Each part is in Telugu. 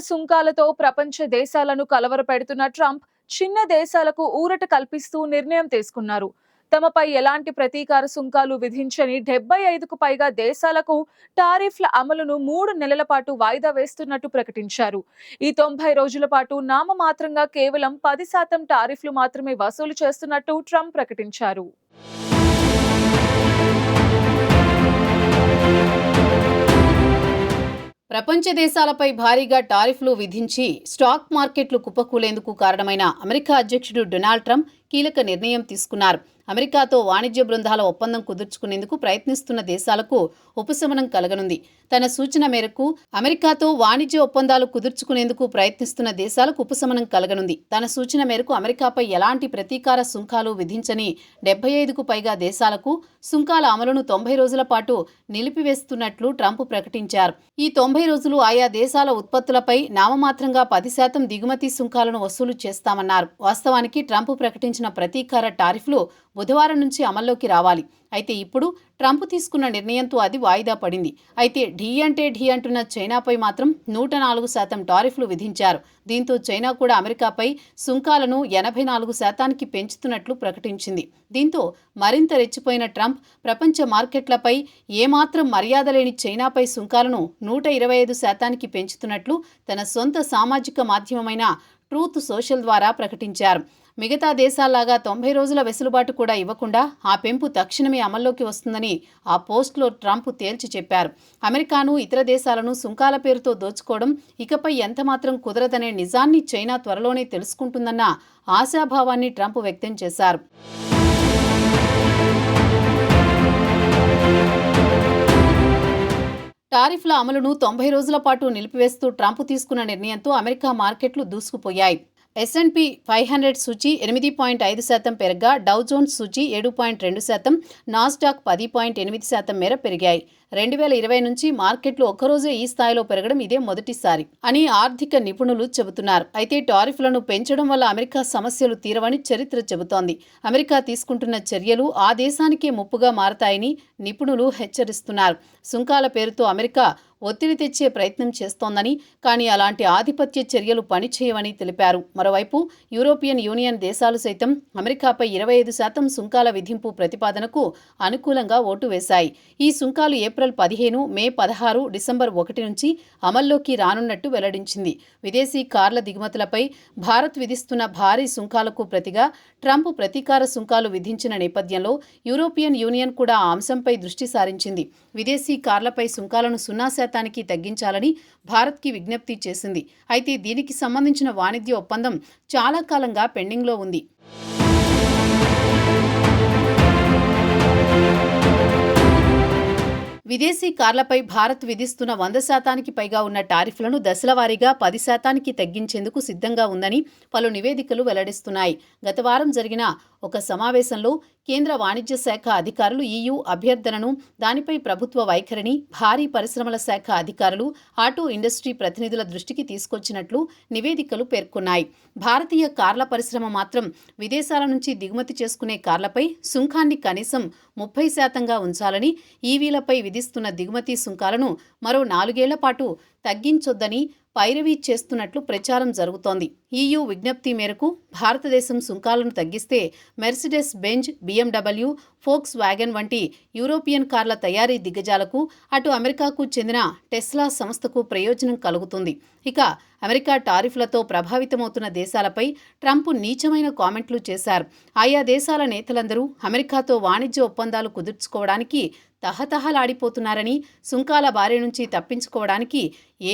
సుంకాలతో ప్రపంచ దేశాలను కలవరపెడుతున్న ట్రంప్ చిన్న దేశాలకు ఊరట కల్పిస్తూ నిర్ణయం తీసుకున్నారు. తమపై ఎలాంటి ప్రతీకార సుంకాలు విధించని డెబ్బై ఐదుకు పైగా దేశాలకు టారిఫ్ల అమలును మూడు నెలల పాటు వాయిదా వేస్తున్నట్టు ప్రకటించారు. ఈ తొంభై రోజుల పాటు నామమాత్రంగా కేవలం పది శాతం టారిఫ్లు మాత్రమే వసూలు చేస్తున్నట్టు ట్రంప్ ప్రకటించారు. ప్రపంచ దేశాలపై భారీగా టారిఫ్లు విధించి స్టాక్ మార్కెట్లు కుప్పకూలేందుకు కారణమైన అమెరికా అధ్యక్షుడు డొనాల్డ్ ట్రంప్ కీలక నిర్ణయం తీసుకున్నారు. అమెరికాతో వాణిజ్య బృందాల ఒప్పందం కుదుర్చుకునేందుకు ప్రయత్నిస్తున్న దేశాలకు ఉపశమనం కలగనుంది. తన సూచన మేరకు అమెరికాతో వాణిజ్య ఒప్పందాలు కుదుర్చుకునేందుకు ప్రయత్నిస్తున్న దేశాలకు ఉపశమనం కలగనుంది. తన సూచన మేరకు అమెరికాపై ఎలాంటి ప్రతీకార సుంకాలు విధించని డెబ్బై ఐదుకు పైగా దేశాలకు సుంకాల అమలును తొంభై రోజుల పాటు నిలిపివేస్తున్నట్లు ట్రంప్ ప్రకటించారు. ఈ తొంభై రోజులు ఆయా దేశాల ఉత్పత్తులపై నామమాత్రంగా పది శాతం దిగుమతి సుంకాలను వసూలు చేస్తామన్నారు. వాస్తవానికి ట్రంప్ ప్రకటించిన ప్రతీకార టారిఫ్లు బుధవారం నుంచి అమల్లోకి రావాలి. అయితే ఇప్పుడు ట్రంప్ తీసుకున్న నిర్ణయంతో అది వాయిదా పడింది. అయితే ఢీ అంటే ఢీ అంటున్న చైనాపై మాత్రం నూట నాలుగు శాతం టారిఫ్లు విధించారు. దీంతో చైనా కూడా అమెరికాపై సుంకాలను ఎనభై నాలుగు శాతానికి పెంచుతున్నట్లు ప్రకటించింది. దీంతో మరింత రెచ్చిపోయిన ట్రంప్ ప్రపంచ మార్కెట్లపై ఏమాత్రం మర్యాద లేని చైనాపై సుంకాలను నూట ఇరవై ఐదు శాతానికి పెంచుతున్నట్లు తన సొంత సామాజిక మాధ్యమమైన ట్రూత్ సోషల్ ద్వారా ప్రకటించారు. మిగతా దేశాల్లాగా తొంభై రోజుల వెసులుబాటు కూడా ఇవ్వకుండా ఆ పెంపు తక్షణమే అమల్లోకి వస్తుందని ఆ పోస్ట్లో ట్రంప్ తేల్చి చెప్పారు. అమెరికాను ఇతర దేశాలను సుంకాల పేరుతో దోచుకోవడం ఇకపై ఎంతమాత్రం కుదరదనే నిజాన్ని చైనా త్వరలోనే తెలుసుకుంటుందన్న ఆశాభావాన్ని ట్రంప్ వ్యక్తం చేశారు. టారిఫ్ల అమలును తొంభై రోజుల పాటు నిలిపివేస్తూ ట్రంప్ తీసుకున్న నిర్ణయంతో అమెరికా మార్కెట్లు దూసుకుపోయాయి. S and P five hundred సూచీ ఎనిమిది పాయింట్ ఐదు శాతం పెరగ్గా డౌ జోన్స్ సూచీ ఏడు పాయింట్ రెండు శాతం నాస్డాక్ పది పాయింట్ ఎనిమిది శాతం మేర పెరిగాయి. రెండు వేల ఇరవై నుంచి మార్కెట్లు ఒక్కరోజే ఈ స్థాయిలో పెరగడం ఇదే మొదటిసారి అని ఆర్థిక నిపుణులు చెబుతున్నారు. అయితే టారిఫ్లను పెంచడం వల్ల అమెరికా సమస్యలు తీరవని చరిత్ర చెబుతోంది. అమెరికా తీసుకుంటున్న చర్యలు ఆ దేశానికే ముప్పుగా మారతాయని నిపుణులు హెచ్చరిస్తున్నారు. సుంకాల పేరుతో అమెరికా ఒత్తిడి తెచ్చే ప్రయత్నం చేస్తోందని కానీ అలాంటి ఆధిపత్య చర్యలు పనిచేయవని తెలిపారు. మరోవైపు యూరోపియన్ యూనియన్ దేశాలు సైతం అమెరికాపై ఇరవై ఐదు శాతం సుంకాల విధింపు ప్రతిపాదనకు అనుకూలంగా ఓటు వేశాయి. ఈ సుంకాలు ఏప్రిల్ పదిహేను మే పదహారు డిసెంబర్ ఒకటి నుంచి అమల్లోకి రానున్నట్టు వెల్లడించింది. విదేశీ కార్ల దిగుమతులపై భారత్ విధిస్తున్న భారీ సుంకాలకు ప్రతిగా ట్రంప్ ప్రతీకార సుంకాలు విధించిన నేపథ్యంలో యూరోపియన్ యూనియన్ కూడా ఆ అంశంపై దృష్టి సారించింది. విదేశీ కార్లపై సుంకాలను సున్నా భారతానికి తగ్గించాలని భారత్కి విజ్ఞప్తి చేసింది. అయితే దీనికి సంబంధించిన వాణిజ్య ఒప్పందం చాలా కాలంగా పెండింగ్లో ఉంది. విదేశీ కార్లపై భారత్ విధిస్తున్న వంద శాతానికి పైగా ఉన్న టారిఫ్లను దశలవారీగా పది శాతానికి తగ్గించేందుకు సిద్ధంగా ఉందని పలు నివేదికలు వెల్లడిస్తున్నాయి. గత వారం జరిగిన ఒక సమావేశంలో కేంద్ర వాణిజ్య శాఖ అధికారులు ఈయూ అభ్యర్థనను దానిపై ప్రభుత్వ వైఖరిని భారీ పరిశ్రమల శాఖ అధికారులు ఆటో ఇండస్ట్రీ ప్రతినిధుల దృష్టికి తీసుకొచ్చినట్లు నివేదికలు పేర్కొన్నాయి. భారతీయ కార్ల పరిశ్రమ మాత్రం విదేశాల నుంచి దిగుమతి చేసుకునే కార్లపై సుంకాన్ని కనీసం ముప్పై శాతంగా ఉంచాలని ఈవీలపై విధిస్తున్న దిగుమతి సుంకాలను మరో నాలుగేళ్ళ పాటు తగ్గించొద్దని పైరవీ చేస్తున్నట్లు ప్రచారం జరుగుతోంది. ఈయూ విజ్ఞప్తి మేరకు భారతదేశం సుంకాలను తగ్గిస్తే Mercedes Benz BMW Volkswagen వంటి యూరోపియన్ కార్ల తయారీ దిగ్గజాలకు అటు అమెరికాకు చెందిన టెస్లా సంస్థకు ప్రయోజనం కలుగుతుంది. ఇక అమెరికా టారిఫ్లతో ప్రభావితమవుతున్న దేశాలపై ట్రంప్ నీచమైన కామెంట్లు చేశారు. ఆయా దేశాల నేతలందరూ అమెరికాతో వాణిజ్య ఒప్పందాలు కుదుర్చుకోవడానికి తహతహలాడిపోతున్నారని సుంకాల బారి నుంచి తప్పించుకోవడానికి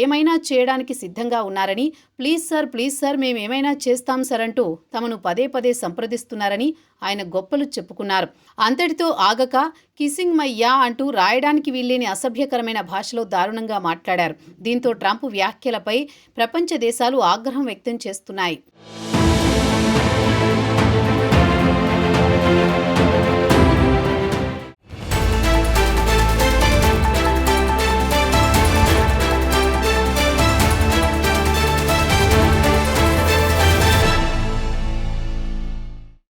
ఏమైనా చేయడానికి సిద్ధంగా ఉన్నారని ప్లీజ్ సార్ ప్లీజ్ సార్ మేమేమైనా చేస్తాం సార్ అంటూ తమను పదే పదే సంప్రదిస్తున్నారని ఆయన గొప్పలు చెప్పుకున్నారు. అంతటితో ఆగక కిసింగ్ మయ్యా అంటూ రాయడానికి వీల్లేని అసభ్యకరమైన భాషలో దారుణంగా మాట్లాడారు. దీంతో ట్రంప్ వ్యాఖ్యలపై ప్రపంచ దేశాలు ఆగ్రహం వ్యక్తం చేస్తున్నాయి.